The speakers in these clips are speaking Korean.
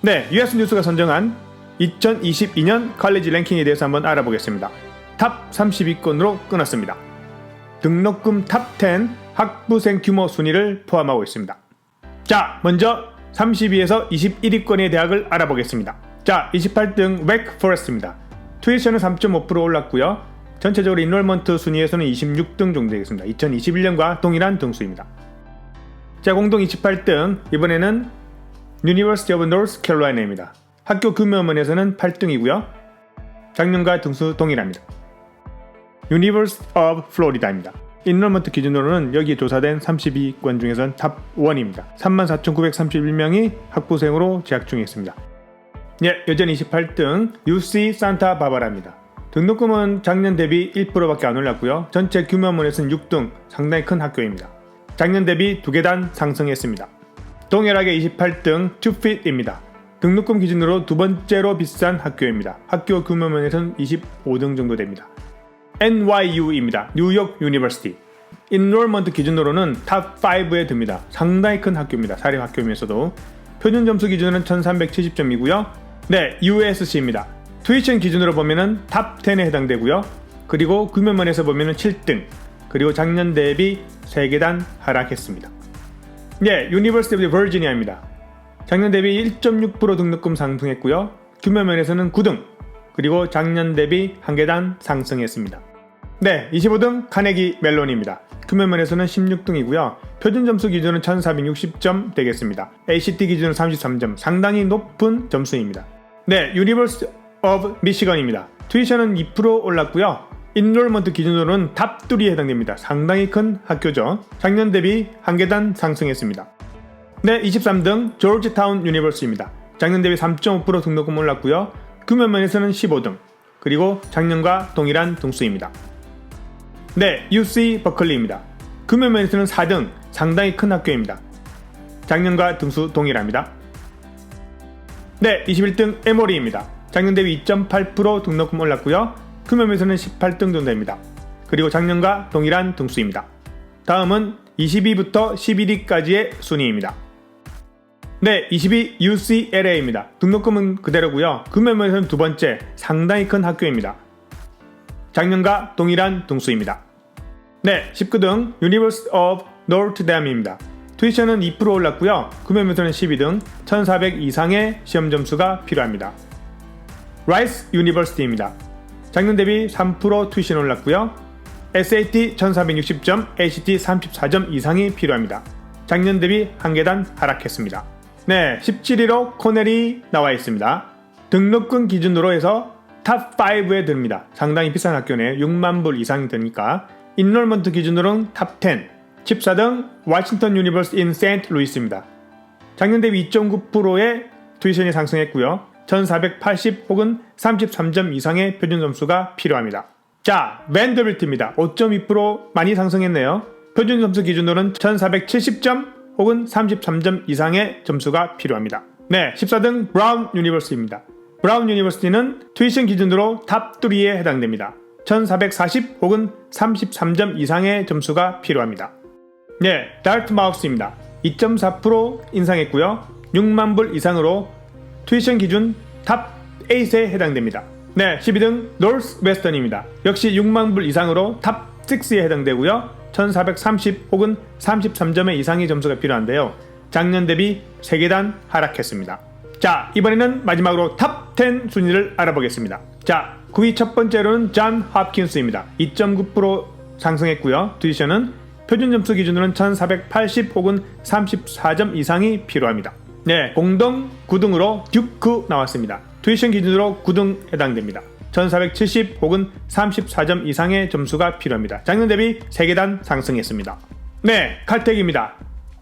네, US 뉴스가 선정한 2022년 칼리지 랭킹에 대해서 한번 알아보겠습니다. 탑 30위권으로 끊었습니다. 등록금 탑 10 학부생 규모 순위를 포함하고 있습니다. 자, 먼저 32에서 21위권의 대학을 알아보겠습니다. 자, 28등 웩포레스트입니다. 투이션은 3.5% 올랐고요. 전체적으로 인롤먼트 순위에서는 26등 정도 되겠습니다. 2021년과 동일한 등수입니다. 자, 공동 28등 이번에는 University of North Carolina입니다. 학교 규모면에서는 8등이고요. 작년과 등수 동일합니다. University of Florida입니다. 인롤먼트 기준으로는 여기 조사된 32권 중에선 탑 1입니다. 34,931명이 학부생으로 재학 중에 있습니다. 예, 여전히 28등 UC 산타 바바라입니다. 등록금은 작년 대비 1%밖에 안 올랐고요. 전체 규모면에서는 6등, 상당히 큰 학교입니다. 작년 대비 두 계단 상승했습니다. 동일하게 28등 투핏입니다. 등록금 기준으로 두 번째로 비싼 학교입니다. 학교 규모면에서는 25등 정도 됩니다. NYU입니다. 뉴욕 유니버시티. 인롤먼트 기준으로는 탑 5에 듭니다. 상당히 큰 학교입니다. 사립 학교이면서도 표준 점수 기준은 1370점이고요. 네, USC입니다. 트위션 기준으로 보면은 탑 10에 해당되고요. 그리고 규모면에서 보면은 7등. 그리고 작년 대비 3계단 하락했습니다. 네, 유니버시티 오브 버지니아입니다. 작년 대비 1.6% 등록금 상승했고요. 규모 면에서는 9등. 그리고 작년 대비 한 계단 상승했습니다. 네, 25등 카네기 멜론입니다. 규모 면에서는 16등이고요. 표준 점수 기준은 1460점 되겠습니다. ACT 기준은 33점, 상당히 높은 점수입니다. 네, 유니버시티 오브 미시건입니다. 트위션은 2% 올랐고요. 인롤먼트 기준으로는 탑3에 해당됩니다. 상당히 큰 학교죠. 작년 대비 한 계단 상승했습니다. 네, 23등 조지타운 유니버시티입니다. 작년 대비 3.5% 등록금 올랐고요. 규모면에서는 15등, 그리고 작년과 동일한 등수입니다. 네, UC 버클리입니다. 규모면에서는 4등, 상당히 큰 학교입니다. 작년과 등수 동일합니다. 네, 21등 에모리입니다. 작년 대비 2.8% 등록금 올랐고요. 규모면에서는 18등 정도 됩니다. 그리고 작년과 동일한 등수입니다. 다음은 22부터 11위까지의 순위입니다. 네, 22 UCLA입니다. 등록금은 그대로고요. 규모면에서는 두 번째, 상당히 큰 학교입니다. 작년과 동일한 등수입니다. 네, 19등 University of Notre Dame입니다. 투이션은 2% 올랐고요. 구매면서는 12등, 1400 이상의 시험 점수가 필요합니다. 라이스 유니버시티입니다. 작년 대비 3% 투이션 올랐고요. SAT 1460점, ACT 34점 이상이 필요합니다. 작년 대비 한 계단 하락했습니다. 네, 17위로 코넬이 나와 있습니다. 등록금 기준으로 해서 탑 5에 듭니다. 상당히 비싼 학교네. 6만 불 이상이 되니까. 인롤먼트 기준으로는 탑 10. 14등 워싱턴 유니버시티 인 세인트 루이스입니다. 작년 대비 2.9%의 투이션이 상승했고요. 1480 혹은 33점 이상의 표준 점수가 필요합니다. 자, 밴더빌트입니다. 5.2% 많이 상승했네요. 표준 점수 기준으로는 1470점 혹은 33점 이상의 점수가 필요합니다. 네, 14등 브라운 유니버시티입니다. 브라운 유니버시티는 투이션 기준으로 탑 3에 해당됩니다. 1440 혹은 33점 이상의 점수가 필요합니다. 네, 다르트마우스입니다. 2.4% 인상했고요. 6만 불 이상으로 투이션 기준 탑 8에 해당됩니다. 네, 12등 노스 웨스턴입니다. 역시 6만 불 이상으로 탑 6에 해당되고요. 1430 혹은 33점의 이상의 점수가 필요한데요. 작년 대비 3계단 하락했습니다. 자, 이번에는 마지막으로 탑 10 순위를 알아보겠습니다. 자, 9위 첫 번째로는 존 홉킨스입니다. 2.9% 상승했고요. 투이션은 표준 점수 기준으로는 1480 혹은 34점 이상이 필요합니다. 네, 공동 9등으로 듀크 나왔습니다. 투이션 기준으로 9등 해당됩니다. 1470 혹은 34점 이상의 점수가 필요합니다. 작년 대비 3계단 상승했습니다. 네, 칼텍입니다.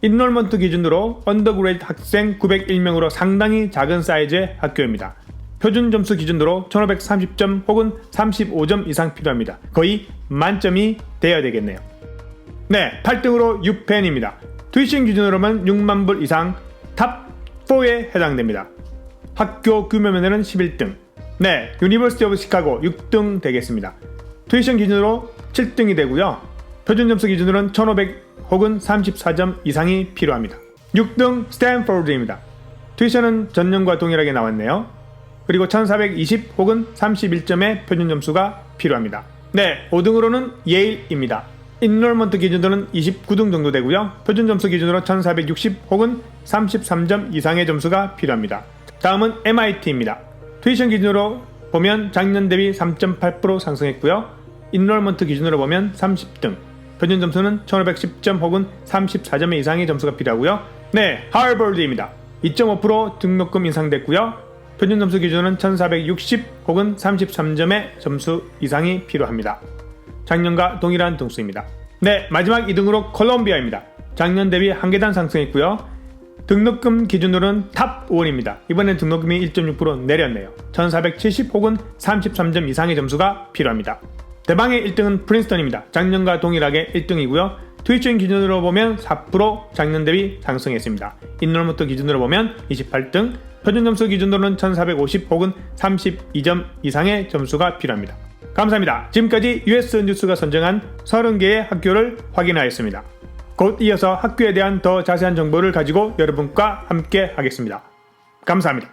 인롤먼트 기준으로 언더그레이드 학생 901명으로 상당히 작은 사이즈의 학교입니다. 표준 점수 기준으로 1530점 혹은 35점 이상 필요합니다. 거의 만점이 되어야 되겠네요. 네, 8등으로 유펜입니다. 투이션 기준으로는 6만 불 이상 탑 4에 해당됩니다. 학교 규모면에는 11등. 네, 유니버시티 오브 시카고 6등 되겠습니다. 투이션 기준으로 7등이 되고요. 표준 점수 기준으로는 1500 혹은 34점 이상이 필요합니다. 6등 스탠포드입니다. 튜이션은 전년과 동일하게 나왔네요. 그리고 1420 혹은 31점의 표준 점수가 필요합니다. 네, 5등으로는 예일입니다. 인롤먼트 기준으로는 29등 정도 되고요. 표준 점수 기준으로 1460 혹은 33점 이상의 점수가 필요합니다. 다음은 MIT입니다. 튜이션 기준으로 보면 작년 대비 3.8% 상승했고요. 인롤먼트 기준으로 보면 30등. 표준 점수는 1510점 혹은 34점 이상의 점수가 필요하고요. 네, 하버드입니다. 2.5% 등록금 인상됐고요. 표준 점수 기준은 1460 혹은 33점의 점수 이상이 필요합니다. 작년과 동일한 등수입니다. 네, 마지막 2등으로 콜롬비아입니다. 작년 대비 한 계단 상승했고요. 등록금 기준으로는 탑 5원입니다. 이번엔 등록금이 1.6% 내렸네요. 1470 혹은 33점 이상의 점수가 필요합니다. 대방의 1등은 프린스턴입니다. 작년과 동일하게 1등이고요. 트위치인 기준으로 보면 4% 작년 대비 상승했습니다. 인롤모터 기준으로 보면 28등, 표준 점수 기준으로는 1450 혹은 32점 이상의 점수가 필요합니다. 감사합니다. 지금까지 US 뉴스가 선정한 30개의 학교를 확인하였습니다. 곧 이어서 학교에 대한 더 자세한 정보를 가지고 여러분과 함께 하겠습니다. 감사합니다.